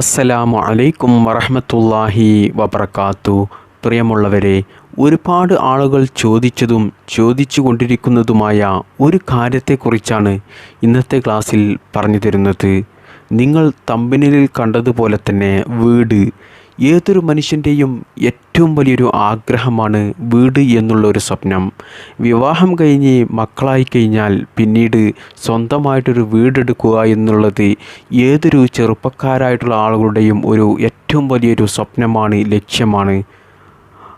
അസ്സലാമു അലൈക്കും വറഹമത്തല്ലാഹി വബർക്കാത്തു പ്രിയമുള്ളവരെ ഒരുപാട് ആളുകൾ ചോദിച്ചതും ചോദിച്ചു കൊണ്ടിരിക്കുന്നതുമായ ഒരു കാര്യത്തെക്കുറിച്ചാണ് ഇന്നത്തെ ക്ലാസ്സിൽ പറഞ്ഞു തരുന്നത്. നിങ്ങൾ തമ്പനിലിൽ കണ്ടതുപോലെ തന്നെ വീട് ഏതൊരു മനുഷ്യന്റെയും ഏറ്റവും വലിയൊരു ആഗ്രഹമാണ് വീട് എന്നുള്ള ഒരു സ്വപ്നം. വിവാഹം കഴിഞ്ഞ് മക്കളായി കഴിഞ്ഞാൽ പിന്നീട് സ്വന്തമായിട്ടൊരു വീടെടുക്കുക എന്നുള്ളത് ഏതൊരു ചെറുപ്പക്കാരായിട്ടുള്ള ആളുകളുടെയും ഒരു ഏറ്റവും വലിയൊരു സ്വപ്നമാണ് ലക്ഷ്യമാണ്.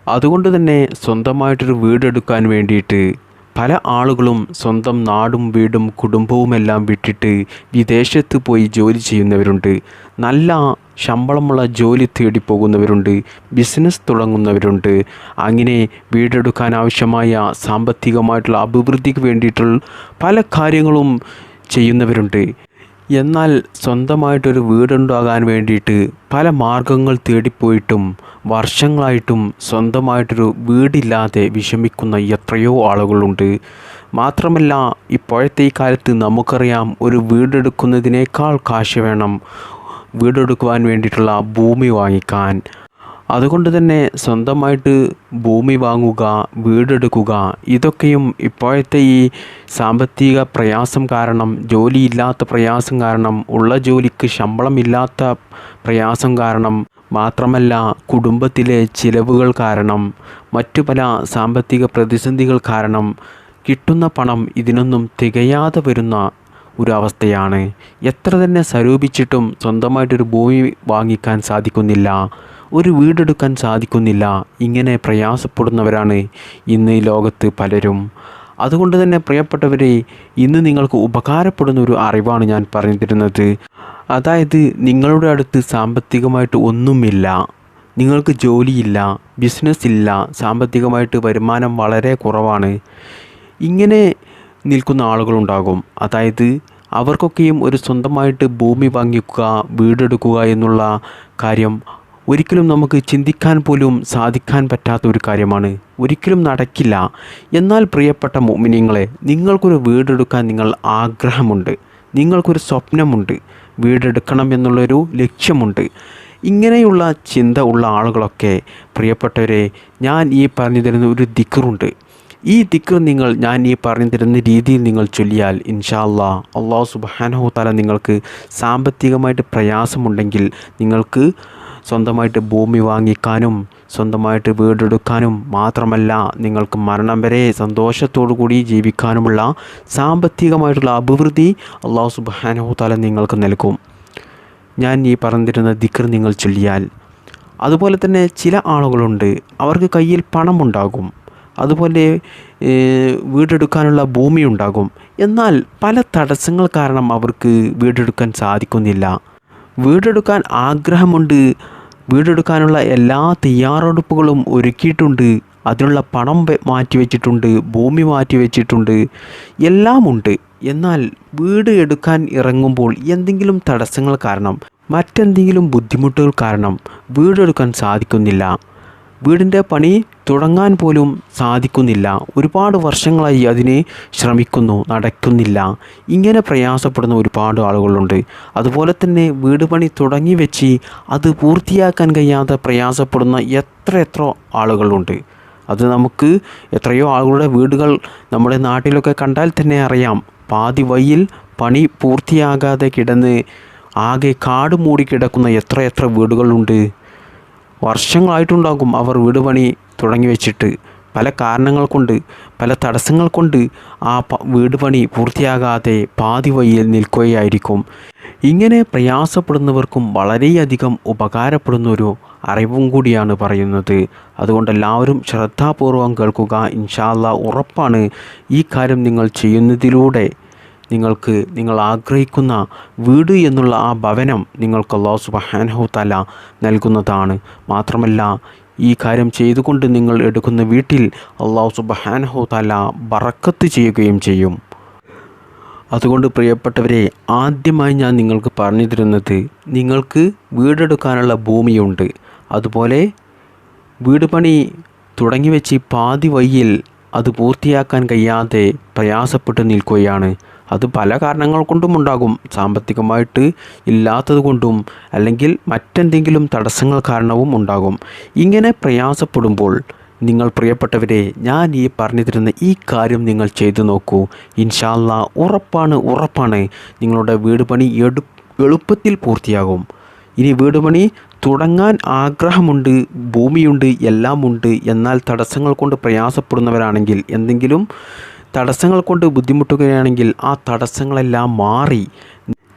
അതുകൊണ്ട് തന്നെ സ്വന്തമായിട്ടൊരു വീടെടുക്കാൻ വേണ്ടിയിട്ട് പല ആളുകളും സ്വന്തം നാടും വീടും കുടുംബവുമെല്ലാം വിട്ടിട്ട് വിദേശത്ത് പോയി ജോലി ചെയ്യുന്നവരുണ്ട്. നല്ല ശമ്പളമുള്ള ജോലി തേടി പോകുന്നവരുണ്ട് ബിസിനസ് തുടങ്ങുന്നവരുണ്ട്. അങ്ങനെ വീടെടുക്കാൻ ആവശ്യമായ സാമ്പത്തികമായിട്ടുള്ള അഭിവൃദ്ധിക്ക് വേണ്ടിയിട്ടുള്ള പല കാര്യങ്ങളും ചെയ്യുന്നവരുണ്ട്. എന്നാൽ സ്വന്തമായിട്ടൊരു വീടുണ്ടാകാൻ വേണ്ടിയിട്ട് പല മാർഗങ്ങൾ തേടിപ്പോയിട്ടും വർഷങ്ങളായിട്ടും സ്വന്തമായിട്ടൊരു വീടില്ലാതെ വിഷമിക്കുന്ന എത്രയോ ആളുകളുണ്ട്. മാത്രമല്ല ഇപ്പോഴത്തെ ഈ കാലത്ത് നമുക്കറിയാം ഒരു വീടെടുക്കുന്നതിനേക്കാൾ കാശ് വേണം. വീടെടുക്കുവാൻ വേണ്ടിയിട്ടുള്ള ഭൂമി വാങ്ങിക്കാൻ. അതുകൊണ്ട് തന്നെ സ്വന്തമായിട്ട് ഭൂമി വാങ്ങുക വീടെടുക്കുക ഇതൊക്കെയും ഇപ്പോഴത്തെ ഈ സാമ്പത്തിക പ്രയാസം കാരണം ജോലിയില്ലാത്ത പ്രയാസം കാരണം ഉള്ള ജോലിക്ക് ശമ്പളമില്ലാത്ത പ്രയാസം കാരണം മാത്രമല്ല കുടുംബത്തിലെ ചിലവുകൾ കാരണം മറ്റു പല സാമ്പത്തിക പ്രതിസന്ധികൾ കാരണം കിട്ടുന്ന പണം ഇതിനൊന്നും തികയാതെ വരുന്ന ഒരു അവസ്ഥയാണ് എത്ര തന്നെ സ്വരൂപിച്ചിട്ടും സ്വന്തമായിട്ടൊരു ഭൂമി വാങ്ങിക്കാൻ സാധിക്കുന്നില്ല ഒരു വീടെടുക്കാൻ സാധിക്കുന്നില്ല ഇങ്ങനെ പ്രയാസപ്പെടുന്നവരാണ് ഇന്ന് ഈ ലോകത്ത് പലരും. അതുകൊണ്ട് തന്നെ പ്രിയപ്പെട്ടവരെ ഇന്ന് നിങ്ങൾക്ക് ഉപകാരപ്പെടുന്ന ഒരു അറിവാണ് ഞാൻ പറഞ്ഞു തരുന്നത് അതായത് നിങ്ങളുടെ അടുത്ത് സാമ്പത്തികമായിട്ട് ഒന്നുമില്ല നിങ്ങൾക്ക് ജോലിയില്ല ബിസിനസ് ഇല്ല സാമ്പത്തികമായിട്ട് വരുമാനം വളരെ കുറവാണ്. ഇങ്ങനെ നിൽക്കുന്ന ആളുകളുണ്ടാകും. അതായത് അവർക്കൊക്കെയും ഒരു സ്വന്തമായിട്ട് ഭൂമി വാങ്ങിക്കുക വീടെടുക്കുക എന്നുള്ള കാര്യം ഒരിക്കലും നമുക്ക് ചിന്തിക്കാൻ പോലും സാധിക്കാൻ പറ്റാത്ത ഒരു കാര്യമാണ്. ഒരിക്കലും നടക്കില്ല. എന്നാൽ പ്രിയപ്പെട്ട മോമിനിയങ്ങളെ നിങ്ങൾക്കൊരു വീടെടുക്കാൻ നിങ്ങൾ ആഗ്രഹമുണ്ട്. നിങ്ങൾക്കൊരു സ്വപ്നമുണ്ട്. വീടെടുക്കണം എന്നുള്ളൊരു ലക്ഷ്യമുണ്ട്. ഇങ്ങനെയുള്ള ചിന്ത ഉള്ള ആളുകളൊക്കെ പ്രിയപ്പെട്ടവരെ ഞാൻ ഈ പറഞ്ഞു തരുന്ന ഒരു ദിക്കറുണ്ട്. ഈ ദിക്ർ നിങ്ങൾ ഞാൻ ഈ പറഞ്ഞു തരുന്ന രീതിയിൽ നിങ്ങൾ ചൊല്ലിയാൽ ഇൻഷാ അല്ലാ അള്ളാഹു സുബാനഹു താല നിങ്ങൾക്ക് സാമ്പത്തികമായിട്ട് പ്രയാസമുണ്ടെങ്കിൽ നിങ്ങൾക്ക് സ്വന്തമായിട്ട് ഭൂമി വാങ്ങിക്കാനും സ്വന്തമായിട്ട് വീടെടുക്കാനും മാത്രമല്ല നിങ്ങൾക്ക് മരണം വരെ സന്തോഷത്തോടു കൂടി ജീവിക്കാനുമുള്ള സാമ്പത്തികമായിട്ടുള്ള അഭിവൃദ്ധി അള്ളാഹു സുബാനഹു താല നിങ്ങൾക്ക് നൽകും. ഞാൻ ഈ പറഞ്ഞിരുന്ന ദിക്കർ നിങ്ങൾ ചൊല്ലിയാൽ. അതുപോലെ തന്നെ ചില ആളുകളുണ്ട് അവർക്ക് കയ്യിൽ പണമുണ്ടാകും. അതുപോലെ വീടെടുക്കാനുള്ള ഭൂമി ഉണ്ടാകും എന്നാൽ പല തടസ്സങ്ങൾ കാരണം അവർക്ക് വീടെടുക്കാൻ സാധിക്കുന്നില്ല. വീടെടുക്കാൻ ആഗ്രഹമുണ്ട്. വീടെടുക്കാനുള്ള എല്ലാ തയ്യാറെടുപ്പുകളും ഒരുക്കിയിട്ടുണ്ട്. അതിനുള്ള പണം മാറ്റി വെച്ചിട്ടുണ്ട് ഭൂമി മാറ്റി വെച്ചിട്ടുണ്ട് എല്ലാം ഉണ്ട്. എന്നാൽ വീട് എടുക്കാൻ ഇറങ്ങുമ്പോൾ എന്തെങ്കിലും തടസ്സങ്ങൾ കാരണം മറ്റെന്തെങ്കിലും ബുദ്ധിമുട്ടുകൾ കാരണം വീടെടുക്കാൻ സാധിക്കുന്നില്ല. വീടിന്റെ പണി തുടങ്ങാൻ പോലും സാധിക്കുന്നില്ല. ഒരുപാട് വർഷങ്ങളായി അതിനെ ശ്രമിക്കുന്നു നടക്കുന്നില്ല. ഇങ്ങനെ പ്രയാസപ്പെടുന്ന ഒരുപാട് ആളുകളുണ്ട്. അതുപോലെ തന്നെ വീട് പണി തുടങ്ങി വെച്ച് അത് പൂർത്തിയാക്കാൻ കഴിയാതെ പ്രയാസപ്പെടുന്ന എത്ര എത്ര ആളുകളുണ്ട്. അത് നമുക്ക് എത്രയോ ആളുകളുടെ വീടുകൾ നമ്മുടെ നാട്ടിലൊക്കെ കണ്ടാൽ തന്നെ അറിയാം. പാതി വയ്യിൽ പണി പൂർത്തിയാകാതെ കിടന്ന് ആകെ കാട് മൂടി കിടക്കുന്ന എത്ര എത്ര വീടുകളുണ്ട്. വർഷങ്ങളായിട്ടുണ്ടാകും അവർ വീട് പണി തുടങ്ങി വെച്ചിട്ട് പല കാരണങ്ങൾ കൊണ്ട് പല തടസ്സങ്ങൾ കൊണ്ട് ആ വീട് പണി പൂർത്തിയാകാതെ പാതി വഴിയിൽ നിൽക്കുകയായിരിക്കും. ഇങ്ങനെ പ്രയാസപ്പെടുന്നവർക്കും വളരെയധികം ഉപകാരപ്പെടുന്ന ഒരു അറിവും കൂടിയാണ് പറയുന്നത്. അതുകൊണ്ട് എല്ലാവരും ശ്രദ്ധാപൂർവം കേൾക്കുക. ഇൻഷാല്ല ഉറപ്പാണ് ഈ കാര്യം നിങ്ങൾ ചെയ്യുന്നതിലൂടെ നിങ്ങൾക്ക് നിങ്ങൾ ആഗ്രഹിക്കുന്ന വീട് എന്നുള്ള ആ ഭവനം നിങ്ങൾക്ക് അള്ളാഹു സുബഹാനഹു തല നൽകുന്നതാണ്. മാത്രമല്ല ഈ കാര്യം ചെയ്തുകൊണ്ട് നിങ്ങൾ എടുക്കുന്ന വീട്ടിൽ അള്ളാഹു സുബഹാനഹു തല ബറക്കത്ത് ചെയ്യുകയും ചെയ്യും. അതുകൊണ്ട് പ്രിയപ്പെട്ടവരെ ആദ്യമായി ഞാൻ നിങ്ങൾക്ക് പറഞ്ഞു തരുന്നത് നിങ്ങൾക്ക് വീടെടുക്കാനുള്ള ഭൂമിയുണ്ട്. അതുപോലെ വീട് പണി തുടങ്ങി വെച്ച് പാതി വയ്യിൽ അത് പൂർത്തിയാക്കാൻ കഴിയാതെ പ്രയാസപ്പെട്ട് നിൽക്കുകയാണ്. അത് പല കാരണങ്ങൾ കൊണ്ടും ഉണ്ടാകും. സാമ്പത്തികമായിട്ട് ഇല്ലാത്തത് കൊണ്ടും അല്ലെങ്കിൽ മറ്റെന്തെങ്കിലും തടസ്സങ്ങൾ കാരണവും ഉണ്ടാകും. ഇങ്ങനെ പ്രയാസപ്പെടുമ്പോൾ നിങ്ങൾ പ്രിയപ്പെട്ടവരെ ഞാൻ ഈ പറഞ്ഞു തരുന്ന ഈ കാര്യം നിങ്ങൾ ചെയ്തു നോക്കൂ. ഇൻഷാല്ല ഉറപ്പാണ് ഉറപ്പാണ് നിങ്ങളുടെ വീട് പണി എടു എളുപ്പത്തിൽ പൂർത്തിയാകും. ഇനി വീട് പണി തുടങ്ങാൻ ആഗ്രഹമുണ്ട് ഭൂമിയുണ്ട് എല്ലാമുണ്ട് എന്നാൽ തടസ്സങ്ങൾ കൊണ്ട് പ്രയാസപ്പെടുന്നവരാണെങ്കിൽ എന്തെങ്കിലും തടസ്സങ്ങൾ കൊണ്ട് ബുദ്ധിമുട്ടുകയാണെങ്കിൽ ആ തടസ്സങ്ങളെല്ലാം മാറി.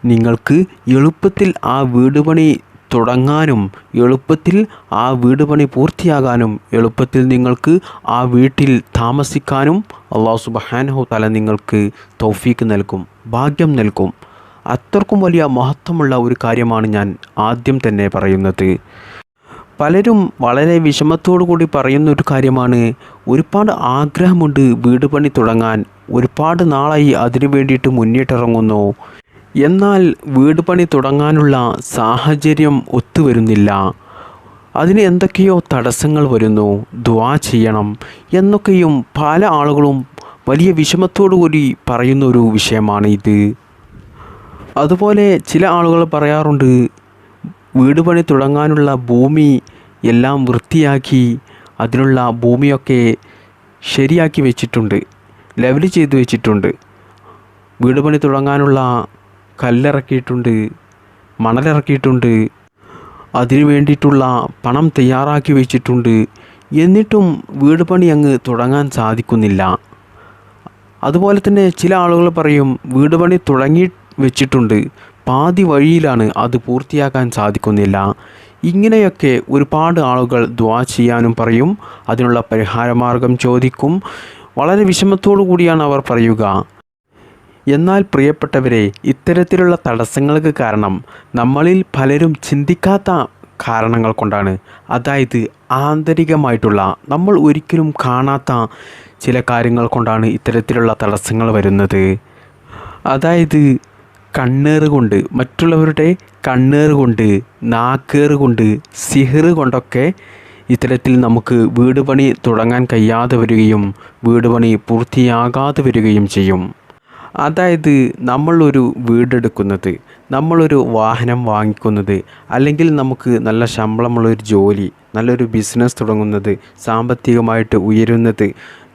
നിങ്ങൾക്ക് എളുപ്പത്തിൽ ആ വീട് പണി തുടങ്ങാനും എളുപ്പത്തിൽ ആ വീട് പണി പൂർത്തിയാകാനും എളുപ്പത്തിൽ നിങ്ങൾക്ക് ആ വീട്ടിൽ താമസിക്കാനും അള്ളാഹു സുബഹാനഹു തല നിങ്ങൾക്ക് തൗഫീക്ക് നൽകും ഭാഗ്യം നൽകും. അത്രക്കും വലിയ മഹത്വമുള്ള ഒരു കാര്യമാണ് ഞാൻ ആദ്യം തന്നെ പറയുന്നത്. പലരും വളരെ വിഷമത്തോടു കൂടി പറയുന്ന ഒരു കാര്യമാണ്. ഒരുപാട് ആഗ്രഹമുണ്ട് വീട് പണി തുടങ്ങാൻ. ഒരുപാട് നാളായി അതിനു വേണ്ടിയിട്ട് മുന്നിട്ടിറങ്ങുന്നു എന്നാൽ വീട് പണി തുടങ്ങാനുള്ള സാഹചര്യം ഒത്തുവരുന്നില്ല അതിന് എന്തൊക്കെയോ തടസ്സങ്ങൾ വരുന്നു. ദ്വാ ചെയ്യണം എന്നൊക്കെയും പല ആളുകളും വലിയ വിഷമത്തോടു കൂടി പറയുന്ന ഒരു വിഷയമാണ് ഇത്. അതുപോലെ ചില ആളുകൾ പറയാറുണ്ട് വീട് പണി തുടങ്ങാനുള്ള ഭൂമി എല്ലാം വൃത്തിയാക്കി അതിനുള്ള ഭൂമിയൊക്കെ ശരിയാക്കി വെച്ചിട്ടുണ്ട് ലെവൽ ചെയ്ത് വെച്ചിട്ടുണ്ട്. വീട് പണി തുടങ്ങാനുള്ള കല്ലിറക്കിയിട്ടുണ്ട് മണലിറക്കിയിട്ടുണ്ട്. അതിനു വേണ്ടിയിട്ടുള്ള പണം തയ്യാറാക്കി വെച്ചിട്ടുണ്ട്. എന്നിട്ടും വീട് പണി അങ്ങ് തുടങ്ങാൻ സാധിക്കുന്നില്ല. അതുപോലെ തന്നെ ചില ആളുകൾ പറയും വീട് പണി തുടങ്ങി വെച്ചിട്ടുണ്ട്. പാതി വഴിയിലാണ് അത് പൂർത്തിയാക്കാൻ സാധിക്കുന്നില്ല. ഇങ്ങനെയൊക്കെ ഒരുപാട് ആളുകൾ ദ്വാ ചെയ്യാനും പറയും. അതിനുള്ള പരിഹാരമാർഗം ചോദിക്കും. വളരെ വിഷമത്തോടു കൂടിയാണ് അവർ പറയുക. എന്നാൽ പ്രിയപ്പെട്ടവരെ ഇത്തരത്തിലുള്ള തടസ്സങ്ങൾക്ക് കാരണം നമ്മളിൽ പലരും ചിന്തിക്കാത്ത കാരണങ്ങൾ കൊണ്ടാണ്. അതായത് ആന്തരികമായിട്ടുള്ള നമ്മൾ ഒരിക്കലും കാണാത്ത ചില കാര്യങ്ങൾ കൊണ്ടാണ് ഇത്തരത്തിലുള്ള തടസ്സങ്ങൾ വരുന്നത്. അതായത് കണ്ണേറ് കൊണ്ട് മറ്റുള്ളവരുടെ കണ്ണേറ് കൊണ്ട് നാക്കേറ് കൊണ്ട് സിഹിറ് കൊണ്ടൊക്കെ ഇത്തരത്തിൽ നമുക്ക് വീട് പണി തുടങ്ങാൻ കഴിയാതെ വരികയും വീട് പണി പൂർത്തിയാകാതെ വരികയും ചെയ്യും. അതായത് നമ്മളൊരു വീടെടുക്കുന്നത് നമ്മളൊരു വാഹനം വാങ്ങിക്കുന്നത് അല്ലെങ്കിൽ നമുക്ക് നല്ല ശമ്പളമുള്ളൊരു ജോലി നല്ലൊരു ബിസിനസ് തുടങ്ങുന്നത് സാമ്പത്തികമായിട്ട് ഉയരുന്നത്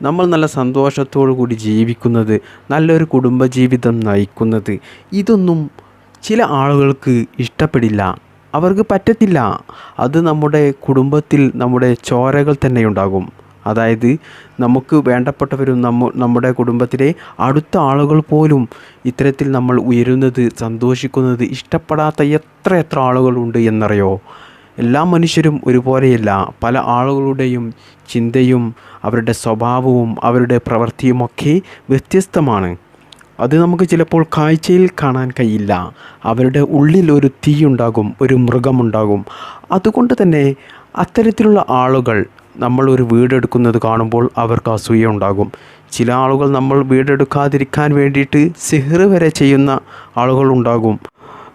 നമ്മൾ നല്ല സന്തോഷത്തോടു കൂടി ജീവിക്കുന്നത് നല്ലൊരു കുടുംബജീവിതം നയിക്കുന്നത്. ഇതൊന്നും ചില ആളുകൾക്ക് ഇഷ്ടപ്പെടില്ല. അവർക്ക് പറ്റത്തില്ല. അത് നമ്മുടെ കുടുംബത്തിൽ നമ്മുടെ ചോരകൾ തന്നെ ഉണ്ടാകും. അതായത് നമുക്ക് വേണ്ടപ്പെട്ടവരും നമ്മ നമ്മുടെ കുടുംബത്തിലെ അടുത്ത ആളുകൾ പോലും ഇത്തരത്തിൽ നമ്മൾ ഉയരുന്നത് സന്തോഷിക്കുന്നത് ഇഷ്ടപ്പെടാത്ത എത്ര എത്ര ആളുകളുണ്ട് എന്നറിയോ? എല്ലാ മനുഷ്യരും ഒരുപോലെയല്ല. പല ആളുകളുടെയും ചിന്തയും അവരുടെ സ്വഭാവവും അവരുടെ പ്രവൃത്തിയുമൊക്കെ വ്യത്യസ്തമാണ്. അത് നമുക്ക് ചിലപ്പോൾ കാഴ്ചയിൽ കാണാൻ കഴിയില്ല. അവരുടെ ഉള്ളിൽ ഒരു തീയുണ്ടാകും ഒരു മൃഗമുണ്ടാകും. അതുകൊണ്ട് തന്നെ അത്തരത്തിലുള്ള ആളുകൾ നമ്മൾ ഒരു വീടെടുക്കുന്നത് കാണുമ്പോൾ അവർക്ക് അസൂയ ഉണ്ടാകും. ചില ആളുകൾ നമ്മൾ വീടെടുക്കാതിരിക്കാൻ വേണ്ടിയിട്ട് സിഹ്റ് വരെ ചെയ്യുന്ന ആളുകളുണ്ടാകും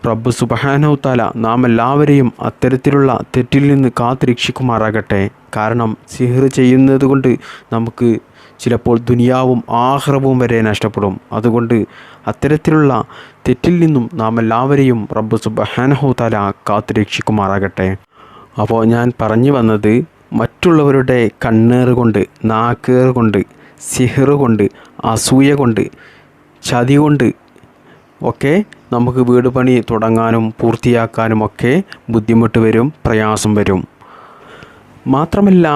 റബ്ബ് സുബഹാനൗത്താല നാം എല്ലാവരെയും അത്തരത്തിലുള്ള തെറ്റിൽ നിന്ന് കാത്തുരക്ഷിക്കുമാറാകട്ടെ. കാരണം സിഹർ ചെയ്യുന്നത് കൊണ്ട് നമുക്ക് ചിലപ്പോൾ ദുനിയാവും ആഹ്റവും വരെ നഷ്ടപ്പെടും. അതുകൊണ്ട് അത്തരത്തിലുള്ള തെറ്റിൽ നിന്നും നാം എല്ലാവരെയും റബ്ബ് സുബഹാനഹുത്താല താല കാത്തുരക്ഷിക്കുമാറാകട്ടെ. അപ്പോൾ ഞാൻ പറഞ്ഞു വന്നത് മറ്റുള്ളവരുടെ കണ്ണേറ് കൊണ്ട് നാക്കേറ് കൊണ്ട് സിഹർ കൊണ്ട് അസൂയ കൊണ്ട് ചതി കൊണ്ട് ഒക്കെ നമുക്ക് വീട് പണി തുടങ്ങാനും പൂർത്തിയാക്കാനും ഒക്കെ ബുദ്ധിമുട്ട് വരും പ്രയാസം വരും. മാത്രമല്ല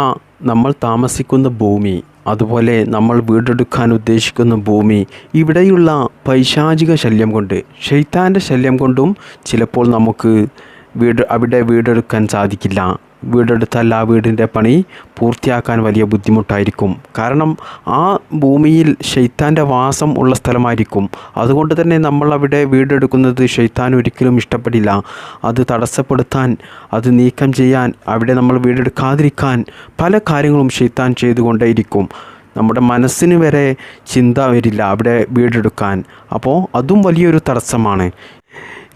നമ്മൾ താമസിക്കുന്ന ഭൂമി അതുപോലെ നമ്മൾ വീടെടുക്കാൻ ഉദ്ദേശിക്കുന്ന ഭൂമി ഇവിടെയുള്ള പൈശാചിക ശല്യം കൊണ്ട് ഷെയ്ത്താന്റെ ശല്യം കൊണ്ടും ചിലപ്പോൾ നമുക്ക് വീട് അവിടെ വീടെടുക്കാൻ സാധിക്കില്ല. വീടെടുത്താൽ ആ വീടിന്റെ പണി പൂർത്തിയാക്കാൻ വലിയ ബുദ്ധിമുട്ടായിരിക്കും. കാരണം ആ ഭൂമിയിൽ ഷെയ്ത്താന്റെ വാസം ഉള്ള സ്ഥലമായിരിക്കും. അതുകൊണ്ട് തന്നെ നമ്മൾ അവിടെ വീടെടുക്കുന്നത് ഷെയ്ത്താൻ ഒരിക്കലും ഇഷ്ടപ്പെടില്ല. അത് തടസ്സപ്പെടുത്താൻ അത് നീക്കം ചെയ്യാൻ അവിടെ നമ്മൾ വീടെടുക്കാതിരിക്കാൻ പല കാര്യങ്ങളും ഷെയ്ത്താൻ ചെയ്തുകൊണ്ടേയിരിക്കും. നമ്മുടെ മനസ്സിന് വരെ ചിന്ത വരില്ല അവിടെ വീടെടുക്കാൻ. അപ്പോൾ അതും വലിയൊരു തടസ്സമാണ്.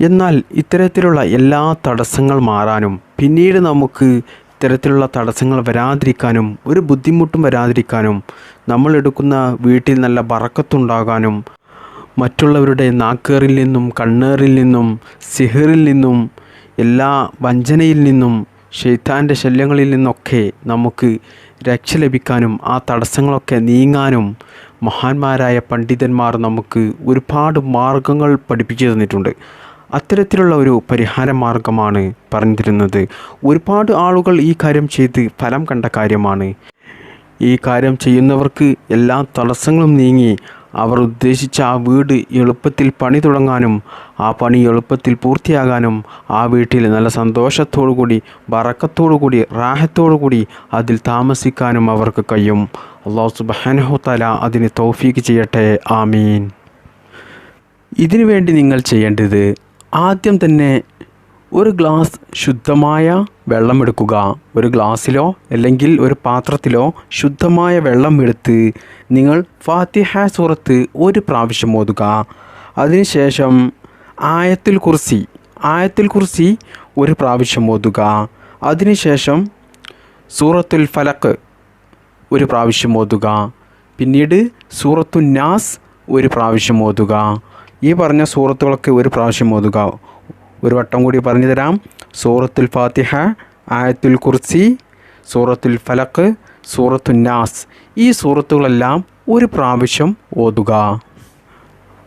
എന്നാൽ ഇത്തരത്തിലുള്ള എല്ലാ തടസ്സങ്ങൾ മാറാനും പിന്നീട് നമുക്ക് ഇത്തരത്തിലുള്ള തടസ്സങ്ങൾ വരാതിരിക്കാനും ഒരു ബുദ്ധിമുട്ടും വരാതിരിക്കാനും നമ്മൾ എടുക്കുന്ന വീട്ടിൽ നല്ല ബറക്കത്തുണ്ടാകാനും മറ്റുള്ളവരുടെ നാക്കേറിൽ നിന്നും കണ്ണേറിൽ നിന്നും സിഹറിൽ നിന്നും എല്ലാ വഞ്ചനയിൽ നിന്നും ഷെയ്ത്താന്റെ ശല്യങ്ങളിൽ നിന്നൊക്കെ നമുക്ക് രക്ഷ ലഭിക്കാനും ആ തടസ്സങ്ങളൊക്കെ നീങ്ങാനും മഹാന്മാരായ പണ്ഡിതന്മാർ നമുക്ക് ഒരുപാട് മാർഗങ്ങൾ പഠിപ്പിച്ചു തന്നിട്ടുണ്ട്. അത്തരത്തിലുള്ള ഒരു പരിഹാര മാർഗമാണ് പറഞ്ഞു തരുന്നത് ഒരുപാട് ആളുകൾ ഈ കാര്യം ചെയ്ത് ഫലം കണ്ട കാര്യമാണ്. ഈ കാര്യം ചെയ്യുന്നവർക്ക് എല്ലാ തടസ്സങ്ങളും നീങ്ങി അവർ ഉദ്ദേശിച്ച ആ വീട് എളുപ്പത്തിൽ പണി തുടങ്ങാനും ആ പണി എളുപ്പത്തിൽ പൂർത്തിയാകാനും ആ വീട്ടിൽ നല്ല സന്തോഷത്തോടു കൂടി ബറക്കത്തോടു കൂടി റാഹത്തോടു കൂടി അതിൽ താമസിക്കാനും അവർക്ക് കഴിയും. അള്ളാഹു സുബാനഹു തല അതിന് തൗഫീക്ക് ചെയ്യട്ടെ. ആമീൻ. ഇതിനു വേണ്ടി നിങ്ങൾ ചെയ്യേണ്ടത് ആദ്യം തന്നെ ഒരു ഗ്ലാസ് ശുദ്ധമായ വെള്ളം എടുക്കുക. ഒരു ഗ്ലാസ്സിലോ അല്ലെങ്കിൽ ഒരു പാത്രത്തിലോ ശുദ്ധമായ വെള്ളം എടുത്ത് നിങ്ങൾ ഫാത്തിഹ സൂറത്ത് ഒരു പ്രാവശ്യം ഓതുക. അതിനുശേഷം ആയത്തിൽ കുറിസി ആയത്തിൽ കുറിസി ഒരു പ്രാവശ്യം ഓതുക. അതിനുശേഷം സൂറത്തുൽ ഫലക്ക് ഒരു പ്രാവശ്യം ഓതുക. പിന്നീട് സൂറത്തു നാസ് ഒരു പ്രാവശ്യം ഓതുക. ഈ പറഞ്ഞ സൂറത്തുകളൊക്കെ ഒരു പ്രാവശ്യം ഓതുക. ഒരു വട്ടം കൂടി പറഞ്ഞു തരാം. സൂറത്തുൽ ഫാത്തിഹ ആയത്തുൽ കുർസി സൂറത്തുൽ ഫലക്ക് സൂറത്തു നാസ്. ഈ സൂറത്തുകളെല്ലാം ഒരു പ്രാവശ്യം ഓതുക.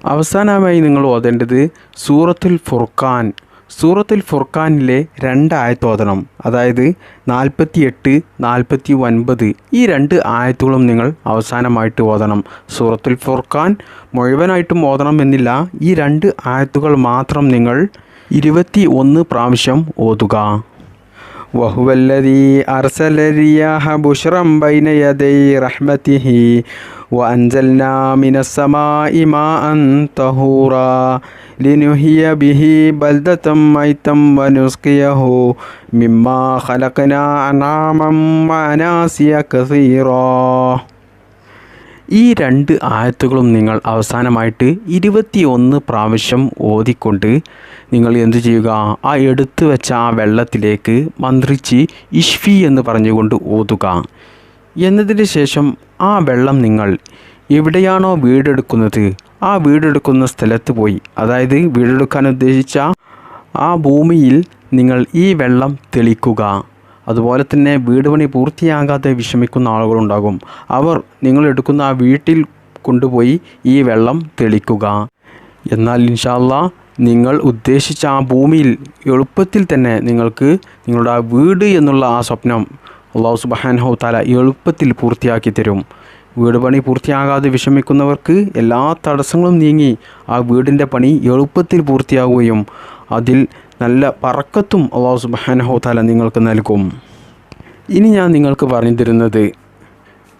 അവസാനമായി നിങ്ങൾ ഓതേണ്ടത് സൂറത്തുൽ ഫുർഖാൻ. സൂറത്തുൽ ഫുർഖാനിലെ രണ്ട് ആയത്ത് ഓതണം അതായത് നാൽപ്പത്തി എട്ട് നാൽപ്പത്തി ഒൻപത് ഈ രണ്ട് ആയത്തുകളും നിങ്ങൾ അവസാനമായിട്ട് ഓതണം സൂറത്തുൽ ഫുർഖാൻ മുഴുവനായിട്ടും ഓതണം എന്നില്ല ഈ രണ്ട് ആയത്തുകൾ മാത്രം നിങ്ങൾ ഇരുപത്തി ഒന്ന് പ്രാവശ്യം ഓതുക وهو الذي أرسل الرياح بشرا بين يدي رحمته وأنزلنا من السماء ماء طهورا لنحيي به بلدة ميتا ونسقيه مما خلقنا أنعاما وأناسيا كثيرا ഈ രണ്ട് ആയത്തുകളും നിങ്ങൾ അവസാനമായിട്ട് ഇരുപത്തിയൊന്ന് പ്രാവശ്യം ഓതിക്കൊണ്ട് നിങ്ങൾ എന്തു ചെയ്യുക ആ എടുത്തു വെച്ച ആ വെള്ളത്തിലേക്ക് മന്ത്രിച്ച് ഇഷ്ഫി എന്ന് പറഞ്ഞുകൊണ്ട് ഓതുക എന്നതിന് ശേഷം ആ വെള്ളം നിങ്ങൾ എവിടെയാണോ വീടെടുക്കുന്നത് ആ വീടെടുക്കുന്ന സ്ഥലത്ത് പോയി. അതായത് വീടെടുക്കാൻ ഉദ്ദേശിച്ച ആ ഭൂമിയിൽ നിങ്ങൾ ഈ വെള്ളം തെളിക്കുക. അതുപോലെ തന്നെ വീട് പണി പൂർത്തിയാകാതെ വിഷമിക്കുന്ന ആളുകളുണ്ടാകും അവർ നിങ്ങൾ എടുക്കുന്ന ആ വീട്ടിൽ കൊണ്ടുപോയി ഈ വെള്ളം തെളിക്കുക. എന്നാൽ ഇൻഷാല്ല നിങ്ങൾ ഉദ്ദേശിച്ച ആ ഭൂമിയിൽ എളുപ്പത്തിൽ തന്നെ നിങ്ങൾക്ക് നിങ്ങളുടെ ആ വീട് എന്നുള്ള ആ സ്വപ്നം അള്ളാഹു സുബാൻഹു താല എളുപ്പത്തിൽ പൂർത്തിയാക്കി തരും. വീട് പണി പൂർത്തിയാകാതെ വിഷമിക്കുന്നവർക്ക് എല്ലാ തടസ്സങ്ങളും നീങ്ങി ആ വീടിന്റെ പണി എളുപ്പത്തിൽ പൂർത്തിയാവുകയും അതിൽ നല്ല പറക്കത്തും അള്ളാഹു സുബാനഹു താല നിങ്ങൾക്ക് നൽകും. ഇനി ഞാൻ നിങ്ങൾക്ക് പറഞ്ഞു തരുന്നത്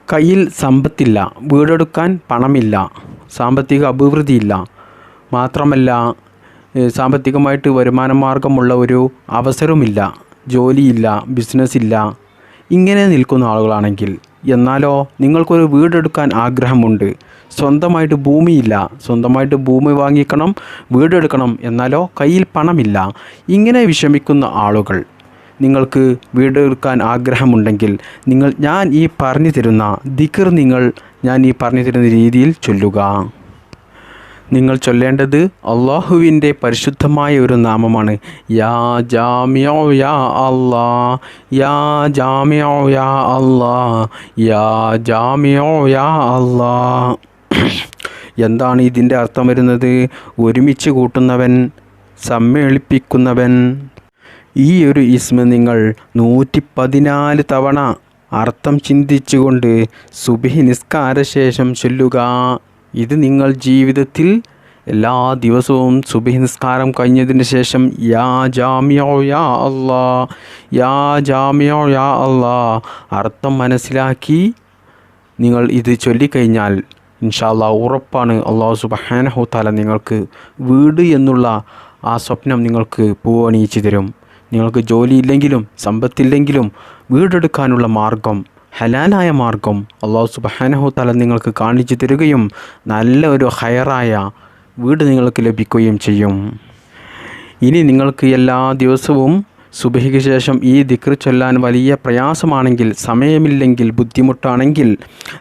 കയ്യിൽ സമ്പത്തില്ല വീടെടുക്കാൻ പണമില്ല സാമ്പത്തിക അഭിവൃദ്ധിയില്ല. മാത്രമല്ല സാമ്പത്തികമായിട്ട് വരുമാന മാർഗമുള്ള ഒരു അവസരമില്ല ജോലിയില്ല ബിസിനസ് ഇല്ല ഇങ്ങനെ നിൽക്കുന്ന ആളുകളാണെങ്കിൽ എന്നാലോ നിങ്ങൾക്കൊരു വീടെടുക്കാൻ ആഗ്രഹമുണ്ട്. സ്വന്തമായിട്ട് ഭൂമിയില്ല. സ്വന്തമായിട്ട് ഭൂമി വാങ്ങിക്കണം വീടെടുക്കണം എന്നാലോ കയ്യിൽ പണമില്ല. ഇങ്ങനെ വിഷമിക്കുന്ന ആളുകൾ നിങ്ങൾക്ക് വീടെടുക്കാൻ ആഗ്രഹമുണ്ടെങ്കിൽ നിങ്ങൾ ഞാൻ ഈ പറഞ്ഞു തരുന്ന ദിക്കർ നിങ്ങൾ ഞാൻ ഈ പറഞ്ഞു തരുന്ന രീതിയിൽ ചൊല്ലുക. നിങ്ങൾ ചൊല്ലേണ്ടത് അള്ളാഹുവിന്റെ പരിശുദ്ധമായ ഒരു നാമമാണ്. യാ ജാമ്യോ യാ അല്ലാ യാ ജാമ്യോ യാ അല്ലാ യാ ജാമ്യോ യാ അല്ലാ എന്താണ് ഇതിന്റെ അർത്ഥം വരുന്നത്? ഒരുമിച്ച് കൂട്ടുന്നവൻ സമ്മേളിപ്പിക്കുന്നവൻ. ഈ ഒരു ഇസ്മ നിങ്ങൾ നൂറ്റി പതിനാല് തവണ അർത്ഥം ചിന്തിച്ചുകൊണ്ട് സുബഹി നിസ്കാരശേഷം ചൊല്ലുക. ഇത് നിങ്ങൾ ജീവിതത്തിൽ എല്ലാ ദിവസവും സുബഹി നിസ്കാരം കഴിഞ്ഞതിന് ശേഷം യാ ജാമ്യോ യാ അല്ലാ യാ ജാമ്യോ യാ അല്ലാ അർത്ഥം മനസ്സിലാക്കി നിങ്ങൾ ഇത് ചൊല്ലിക്കഴിഞ്ഞാൽ ഇൻഷാല്ലാ ഉറപ്പാണ് അള്ളാഹു സുബഹാനഹുത്താല നിങ്ങൾക്ക് വീട് എന്നുള്ള ആ സ്വപ്നം നിങ്ങൾക്ക് പൂവണിയിച്ചു തരും. നിങ്ങൾക്ക് ജോലിയില്ലെങ്കിലും സമ്പത്തില്ലെങ്കിലും വീടെടുക്കാനുള്ള മാർഗം ഹലാലായ മാർഗം അള്ളാഹു സുബഹാനഹു തല നിങ്ങൾക്ക് കാണിച്ചു തരികയും നല്ല ഒരു ഹയറായ വീട് നിങ്ങൾക്ക് ലഭിക്കുകയും ചെയ്യും. ഇനി നിങ്ങൾക്ക് എല്ലാ ദിവസവും സുബഹിക്ക് ശേഷം ഈ ദിക്ർ ചൊല്ലാൻ വലിയ പ്രയാസമാണെങ്കിൽ സമയമില്ലെങ്കിൽ ബുദ്ധിമുട്ടാണെങ്കിൽ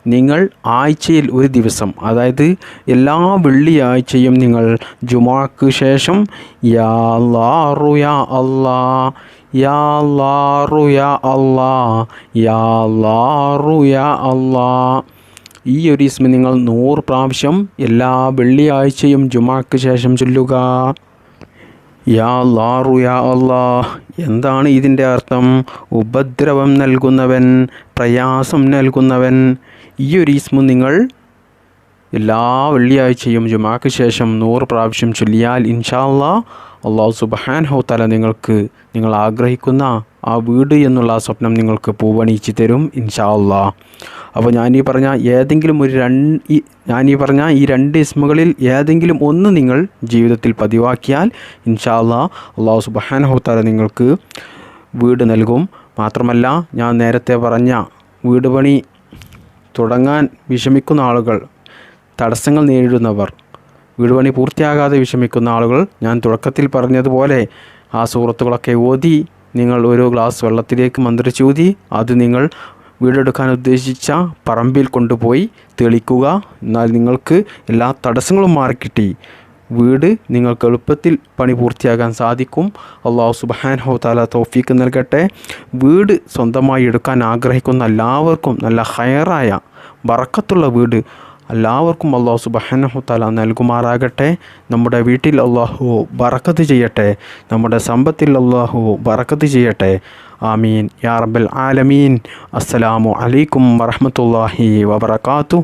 നിങ്ങൾ ആഴ്ചയിൽ ഒരു ദിവസം അതായത് എല്ലാ വെള്ളിയാഴ്ചയും നിങ്ങൾ ജുമാക്ക് ശേഷം യാ അല്ലാഹു യാ അല്ലാ യാ الله യാ അല്ലാ യാ അല്ലാഹു യാ അല്ലാ ഈ ഒരു ഇസ്മ നിങ്ങൾ നൂറ് പ്രാവശ്യം എല്ലാ വെള്ളിയാഴ്ചയും ജുമാക്ക് ശേഷം ചൊല്ലുക. യാ ലാറു യാ അല്ലാ എന്താണ് ഇതിന്റെ അർത്ഥം? ഉപദ്രവം നൽകുന്നവൻ പ്രയാസം നൽകുന്നവൻ. ഈ ഒരു ഇസ്മ നിങ്ങൾ എല്ലാ വെള്ളിയാഴ്ചയും ജുമാക്ക് ശേഷം നൂറ് പ്രാവശ്യം ചൊല്ലിയാൽ ഇൻഷാ അല്ലാ അള്ളാഹു സുബഹാൻ ഹൗത്തല നിങ്ങൾക്ക് നിങ്ങൾ ആഗ്രഹിക്കുന്ന ആ വീട് എന്നുള്ള സ്വപ്നം നിങ്ങൾക്ക് പൂവണിയിച്ച് തരും ഇൻഷാ അള്ളാ അപ്പോൾ ഞാനീ പറഞ്ഞ ഏതെങ്കിലും ഒരു രണ്ട് ഈ പറഞ്ഞ ഈ രണ്ട് ഇസ്മുകളിൽ ഏതെങ്കിലും ഒന്ന് നിങ്ങൾ ജീവിതത്തിൽ പതിവാക്കിയാൽ ഇൻഷാ അള്ളാ അള്ളാഹു സുബഹാൻ ഹൗത്തല നിങ്ങൾക്ക് വീട് നൽകും. മാത്രമല്ല ഞാൻ നേരത്തെ പറഞ്ഞ വീട് പണി തുടങ്ങാൻ വിഷമിക്കുന്ന ആളുകൾ തടസ്സങ്ങൾ നേരിടുന്നവർ വീട് പണി പൂർത്തിയാകാതെ വിഷമിക്കുന്ന ആളുകൾ ഞാൻ തുടക്കത്തിൽ പറഞ്ഞതുപോലെ ആ സുഹൃത്തുക്കളൊക്കെ ഓതി നിങ്ങൾ ഒരു ഗ്ലാസ് വെള്ളത്തിലേക്ക് മന്ത്രിച്ചൂതി അത് നിങ്ങൾ വീടെടുക്കാൻ ഉദ്ദേശിച്ച പറമ്പിൽ കൊണ്ടുപോയി തെളിക്കുക. എന്നാൽ നിങ്ങൾക്ക് എല്ലാ തടസ്സങ്ങളും മാറിക്കിട്ടി. വീട് നിങ്ങൾക്ക് എളുപ്പത്തിൽ പണി പൂർത്തിയാകാൻ സാധിക്കും. അള്ളാഹു സുബാൻ ഹോ താല തോഫീക്ക് നൽകട്ടെ. വീട് സ്വന്തമായി എടുക്കാൻ ആഗ്രഹിക്കുന്ന എല്ലാവർക്കും നല്ല ഹയറായ ബറക്കത്തുള്ള വീട് എല്ലാവർക്കും അള്ളാഹു സുബഹനഹു തല നൽകുമാറാകട്ടെ. നമ്മുടെ വീട്ടിൽ അള്ളാഹു ബറക്കത്ത് ചെയ്യട്ടെ. നമ്മുടെ സമ്പത്തിൽ അള്ളാഹു ബറക്കത്ത് ചെയ്യട്ടെ. ആമീൻ. യാ റബ്ബൽ ആലമീൻ. അസ്സലാമു അലൈക്കും വറഹമത്തല്ലാഹി വബറകാതുഹു.